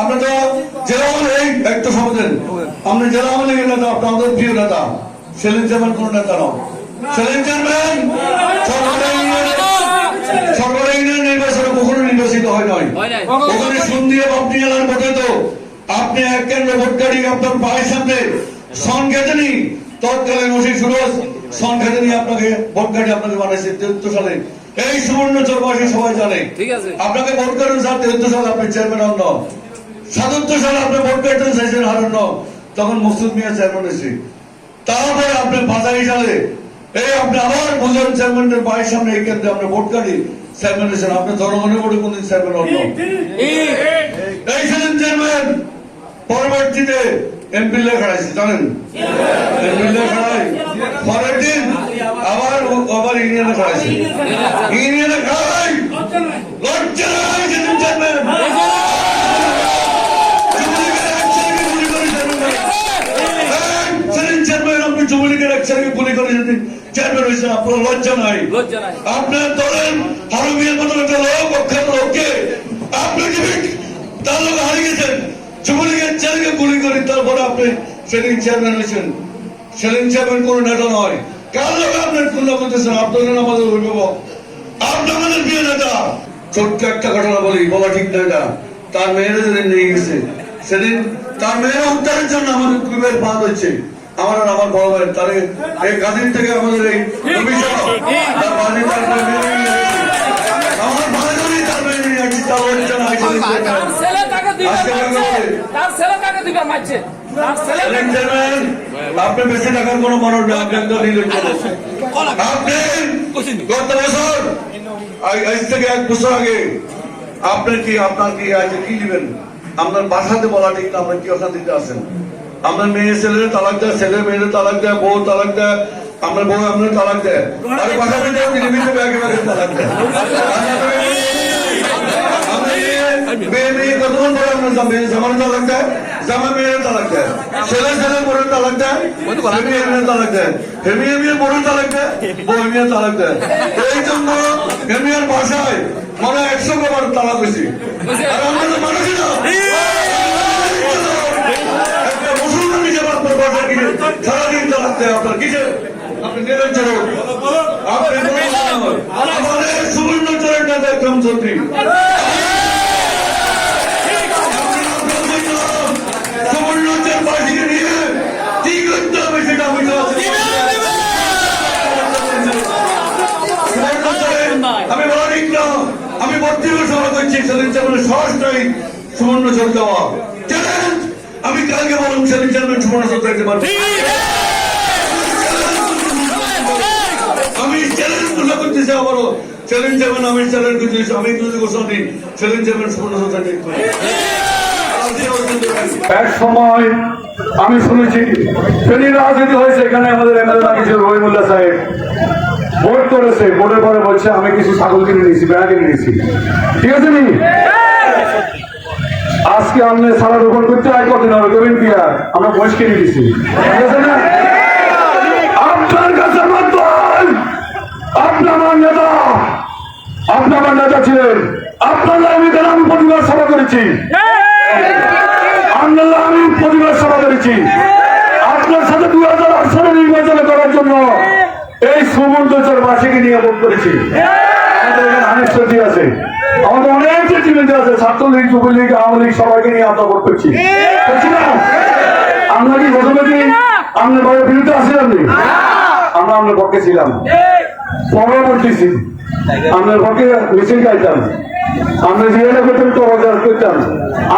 আপনি তো জেলা এই একটু সমাজেন আপনি জেলা আমলে নেতা আপনি আমাদের প্রিয় নেতা। সেলিম চেয়ারম্যান কোন নেতা নন। সেলিম চেয়ারম্যান সরকারি ইউনিয়ন নির্বাচনে কখনো নির্বাচিত হয় নয় ওখানে সন্ধিয়া আপনি জেলার ভোটে তো আপনি এক কেন্দ্র ভোটকারী আপনার বাড়ির সামনে সন তৎকালীন ওসি সুরজ সন খেতেনি আপনাকে ভোটকারী আপনাকে বানাইছে তেহত্তর সালে। এই সুবর্ণ চরবাসী সবাই জানে। আপনাকে ভোট করেন স্যার তেহত্তর সালে আপনি চেয়ারম্যান হন সালে আপনি ভোট চাইছেন তখন মসুদ মিয়া চেয়ারম্যান হয়েছে তারপরে আপনি বাজারি সালে এই আপনি আবার বুঝলেন চেয়ারম্যানের বাড়ির সামনে এই কেন্দ্রে আপনি ভোট কাটি চেয়ারম্যান হয়েছেন আপনি জনগণের ভোটে কোনদিন চেয়ারম্যান এই ছিলেন চেয়ারম্যান পরবর্তীতে এমপি লেখাড়াইছে জানেন? এমপি লেখাড়াই পরের দিন আবার আবার ইউনিয়নে খাড়াইছে ইউনিয়নে খাড়াই লজ্জা যুবলীগের এক ছেলেকে গুলি করে যদি চেয়ারম্যান হয়েছেন আপনার লজ্জা নাই। আপনার দলের হারুমিয়ার মতো একটা লোক অক্ষর লোককে আপনি যদি তার লোক হারিয়ে গেছেন। যুবলীগের ছেলেকে গুলি করে তারপরে আপনি সেদিন চেয়ারম্যান হয়েছেন। সেদিন চেয়ারম্যান কোন নেতা নয়। কার লোক আপনার তুলনা করতেছেন আপনাদের আমাদের অভিভাবক। আপনি আমাদের প্রিয় নেতা। ছোট্ট একটা ঘটনা বলি বলা ঠিক না এটা। তার মেয়েরা যেদিন নিয়ে গেছে সেদিন তার মেয়েরা উদ্ধারের জন্য আমাদের কুবের বাদ হচ্ছে আমার আর আমার ভাই তারে এই থেকে আমাদের এই আপনি বেঁচে থাকার কোনো মানুষ নেই আপনি একদম আপনি গত বছর আজ থেকে এক বছর আগে আপনি কি আপনার কি আছে কি দিবেন? আপনার বাসাতে বলা ঠিক না আপনার কি অশান্তিতে আছেন? আপনার মেয়ে ছেলে তালাক দেয়, ছেলে মেয়ের তালাক দেয়, বউ তালাক দেয় আপনার বউ আপনার তালাক দেয়। দেয়। মেয়ে তালাক দেয় ছেলে তালাক দেয় তালাক তালাক দেয় ভাষায় মনে একশো বার তালাক হয়েছে আমরা সারাদিন তালাক আপনার কিসে আপনি নেবেন আমাদের সুবর্ণ চরের নেতা আমি বলি না আমি বত্রিশ সভা করছি সেদিন চেয়ারম্যান সহজটাই সুবর্ণচর দেওয়া। চ্যালেঞ্জ আমি কালকে বললাম সেদিন চেয়ারম্যান সুবর্ণচর দেখতে পারব। আমি চ্যালেঞ্জ ঘোষণা করতেছি আবারও। চ্যালেঞ্জ চেয়ারম্যান আমি চ্যালেঞ্জ করতেছি আমি যদি ঘোষণা দিই চ্যালেঞ্জ সুবর্ণচর দেখতে পারব। এক সময় আমি শুনেছি ফেনী রাজনীতি হয়েছে এখানে আমাদের এমএলএ লাগিয়েছিল রহিমুল্লাহ সাহেব। ভোট করেছে ভোটের পরে বলছে আমি কিছু ছাগল কিনে নিয়েছি বেড়া কিনে নিয়েছি। ঠিক আছে নি? আজকে আপনি সারা দোকান করতে আয় কদিন হবে কবেন কি আর আমরা বয়স কিনে দিয়েছি আপনার কাছে আমার আমার নেতা। আপনি আমার নেতা ছিলেন। আপনার আমি গ্রাম পরিবার সভা করেছি। আন্দোলন আমি প্রতিবাদ সভা করেছি। আপনার সাথে দুই হাজার আট সালে নির্বাচনে করার জন্য এই সুমন্তচর বাসীকে নিয়ে ভোট করেছি। আমাদের এখানে আছে। আমাদের অনেক চেটিমেন্ট আছে। ছাত্রলীগ যুবলীগ আওয়ামী লীগ সবাইকে নিয়ে আমরা করছি আমরা কি প্রথমে কি আপনার ঘরের বিরুদ্ধে আসছিলাম নি? আমরা আপনার পক্ষে ছিলাম। পরবর্তী আপনার পক্ষে মিছিল গাইতাম আমরা জিয়ানা করতাম তো অবজার করতাম।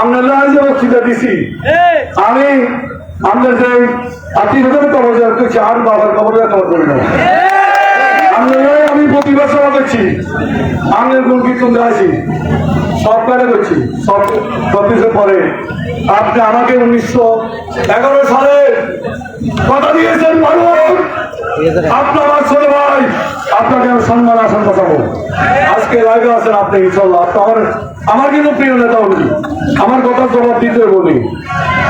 আমরা লাল যে বক্তৃতা দিছি। আমি আমরা যে অবজার করছি আর বাবার খবর খবর করি না এই আমি প্রতিবার সভা করছি গুণ কীর্তন গাইছি সব কাজে করছি সব সব পরে আপনি আমাকে উনিশশো এগারো সালে কথা দিয়েছেন মানুষ আপনার ছোট ভাই, আপনাকে আমি সম্মান আসন বসাবো আজকে লাইভে আছেন আপনি ইনশাল্লাহ আপনি আমার আমার কিন্তু প্রিয় নেতা উনি আমার কথা জবাব দিতে বলি।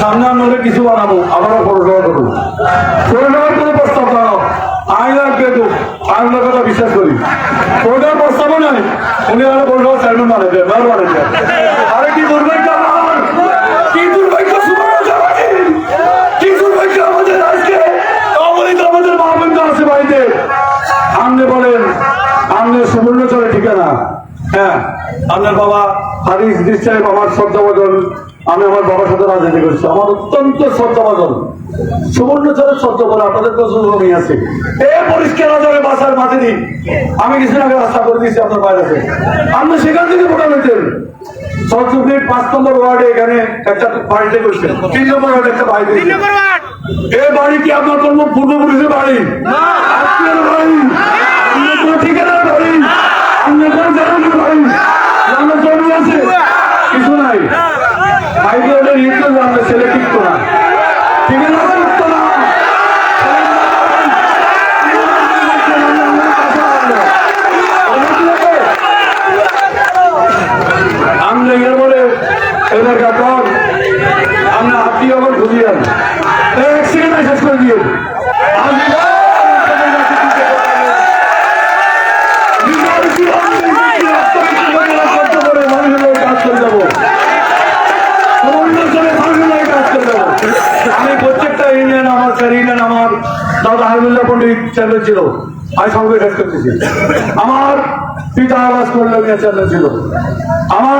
সামনে আমরা কিছু বানাবো, আবারও পৌরসভা করব। পৌরসভার কোনো প্রস্তাব দাও। আইন লাগবে তো আইনের কথা বিশ্বাস করি। পৌরসভার প্রস্তাবও নাই। উনি আরও পৌরসভা চেয়ারম্যান বানাবে মেয়র বানাবে আরে কি দুর্ভাগ্য আমাদের! আজকে! অবলিত আমাদের মা বোনরা আছে বাড়িতে। আপনি বলেন আপনি সুবর্ণ চলে ঠিকানা। হ্যাঁ আপনার বাবা হারিস সাহেব আমার শ্রদ্ধাভাজন আমি আমার বাবার সাথে রাজনীতি করছি। আমার অত্যন্ত শ্রদ্ধাভাজন সুবর্ণ চলে শ্রদ্ধা বলে আপনাদের প্রচুর জমি আছে। এ পরিষ্কার নজরে বাসার মাঝে দিন আমি কিছুদিন আগে রাস্তা করে দিয়েছি আপনার বাইরে আপনি সেখান থেকে ভোটার হইতেন। পাঁচ নম্বর ওয়ার্ডে এখানে একটা বাড়িতে করছেন তিন নম্বর ওয়ার্ডে একটা বাড়ি এ বাড়ি কি আপনার কোনো পূর্বপুরুষের বাড়ি? আত্মীয়ের বাড়ি? ঠিকানার বাড়ি আপনার কোনো জানানোর বাড়ি আপনার জমি আছে কিছু নাই ভাইকে ওটা লিখতে জানবে ছেলে টিকতো না ঠিকানা টিকতো না আমরা এর বলে এবার কাপড় আমরা আপনি আবার ঘুরিয়ে এক সেকেন্ড শেষ করে আমি প্রত্যেকটা ইউনিয়ন আমার, স্যার, ইউনিয়ন আমার, দাদা হাবিবুল্লাহ পন্ডিত চ্যানেল ছিল। আমি সঙ্গে শেষ করতেছি। আমার পিতা আবাস কল্যাণিয়া চ্যানেল ছিল। আমার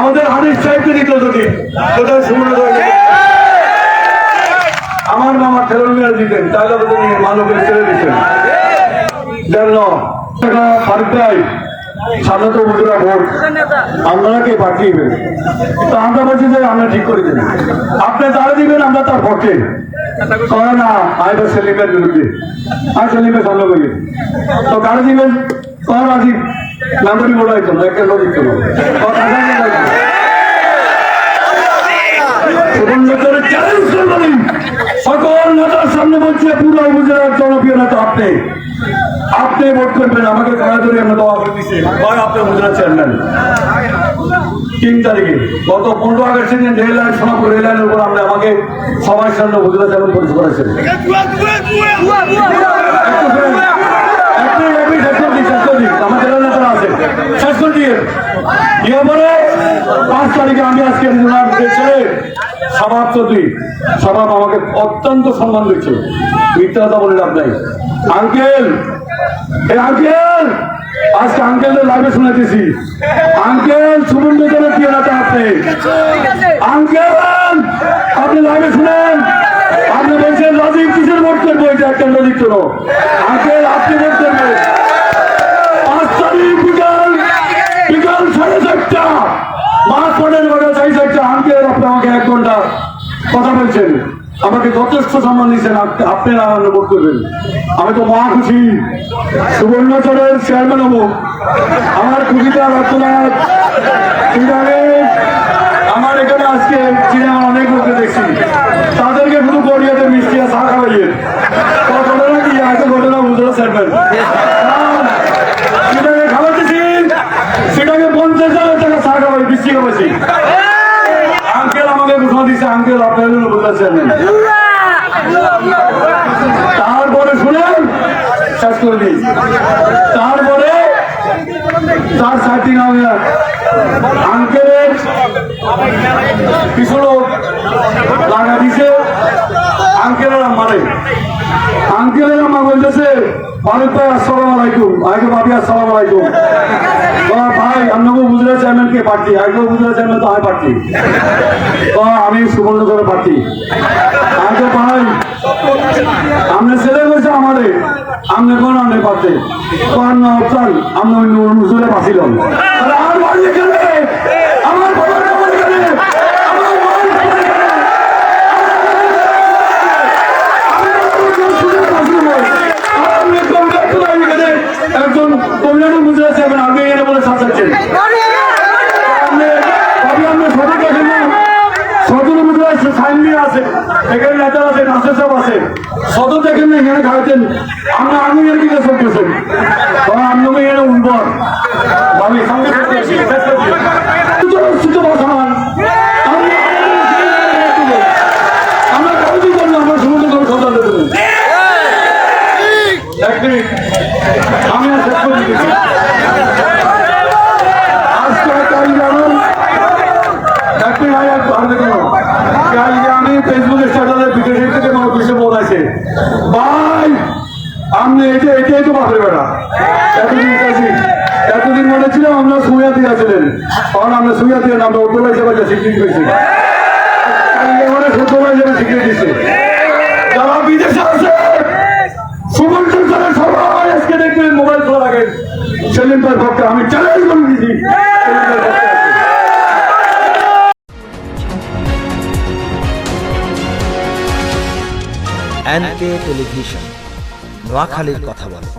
আমাদের হানিফ সাহেবকে দিত যদি কোথায় করে আমার মামা ঠেলন মিয়া দিতেন, তাহলে নিয়ে মানবের ছেড়ে দিতেন। তো আমরা আমরা ঠিক আপনি দিবেন, আমরা না সামনে তো দিবেন? বলাই তো একটা চ্যালেঞ্জ করবেন সকল নেতার সামনে বলছে, পুরো উপজেলার জনপ্রিয় নেতা আপনি। আপনি ভোট করবেন, আমাকে কারা ধরে আমরা দেওয়া করে আপনি উপজেলা চেয়ারম্যান তিন তারিখে, গত পনেরো আগস্ট দিন রেল লাইন, সোনাপুর রেল লাইনের উপর আপনি আমাকে সবার সামনে উপজেলা চেয়ারম্যান পরিচয় করেছেন। আমার। আজকে আঙ্কেল, এ আঙ্কেল, আজকে আঙ্কেলদের লাইভে শুনেছি আঙ্কেল সুবর্ণ জনের কি এলাকা আপনি আঙ্কেল, আপনি লাইভে শুনেন। আপনি বলছেন রাজীব কিসের ভোট করব এটা একটা লজিক তো আঙ্কেল, আপনি ভোট কথা বলছেন। আমাকে যথেষ্ট সম্মান দিচ্ছেন আপনারা আমার ভোট করবেন। আমি তো মা খুশি। সুবর্ণচরের চেয়ারম্যান হব। আমার খুশিটা চিরাগে আমার এখানে আজকে চিড়িয়াখানা অনেক লোককে দেখছি তাদেরকে শুধু গড়িয়াতে মিষ্টি আর চা খাওয়াইয়ে তো ঘটনা কি আজকে ঘটনা বুঝলো চেয়ারম্যান সেটাকে খাওয়াতেছি সেটাকে পঞ্চাশ হাজার টাকা চা খাওয়াই মিষ্টি খাওয়াইছি আঙ্কেল আমাকে ঘোষণা দিচ্ছে আঙ্কেল আপনার জন্য তারপরে শুনেন, শেষ করে দিই। তারপরে তার সাথী নাম আঙ্কেলের পিছনে লাগা দিছে। আঙ্কেলের আমারে আঙ্কেলের আমা বলতেছে ফারুক ভাই, আসসালাম আলাইকুম। আগে ভাবি, আসসালাম আলাইকুম। ভাই আপনাকে বুঝলে চেয়ারম্যান কে পার্টি আগে বুঝলে চেয়ারম্যান তো আমি পার্টি আমি সুবর্ণচরের পার্টি আগে ভাই আপনি ছেলে কইছে আমারে আপনি কোন আপনি পাতে কোন অপশন আপনি অন্য হুজুরে পাছিলাম আরে আমার বাড়ি আমার বাবার নাম এখানে আমার মায়ের নাম এখানে। দেখেন আমরা আমি আর কিনা চলতেছেন আঙুলের উর্বর আমি সঙ্গে সঙ্গে সুতো বসান আমরা আমরা কাউকে করব আমরা সমুদ্র করে সন্তান দেবো এক মিনিট আমি আর শেষ করে দিতেছি আজকে কাল জানুন একটি ভাই আর আর দেখুন কালকে আমি ফেসবুকে স্ট্যাটাসে বিদেশ থেকে আমার পিছিয়ে বোন আছে ভাই আপনি এটা এটাই তো বাপরে বেড়া এতদিন কাছি এতদিন মনে ছিল আমরা সুইয়া দিয়ে ছিলেন কারণ আমরা দিয়ে আমরা হিসেবে স্বীকৃতি পেয়েছি স্বীকৃতি দিচ্ছে যারা বিদেশে আছে, সুমন সরকারের সবাই আজকে দেখবেন মোবাইল খোলা পক্ষে আমি চ্যালেঞ্জ করে আছে। এনকে টেলিভিশন, নোয়াখালীর কথা বলে।